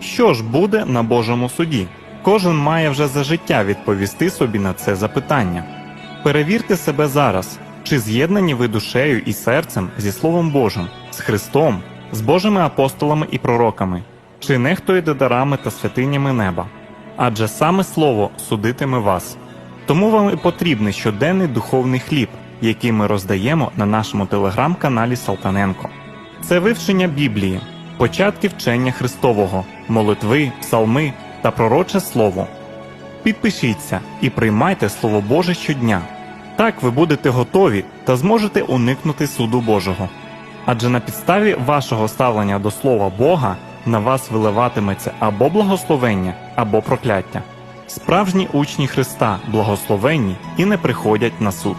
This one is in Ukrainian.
Що ж буде на Божому суді? Кожен має вже за життя відповісти собі на це запитання. Перевірте себе зараз, чи з'єднані ви душею і серцем зі Словом Божим, з Христом, з Божими апостолами і пророками, чи нехтуєте дарами та святинями неба. Адже саме Слово судитиме вас. Тому вам і потрібний щоденний духовний хліб, який ми роздаємо на нашому телеграм-каналі Салтаненко. Це вивчення Біблії, початки вчення Христового, молитви, псалми та пророче слово. Підпишіться і приймайте Слово Боже щодня. Так ви будете готові та зможете уникнути суду Божого. Адже на підставі вашого ставлення до Слова Бога на вас виливатиметься або благословення, або прокляття. Справжні учні Христа благословенні і не приходять на суд.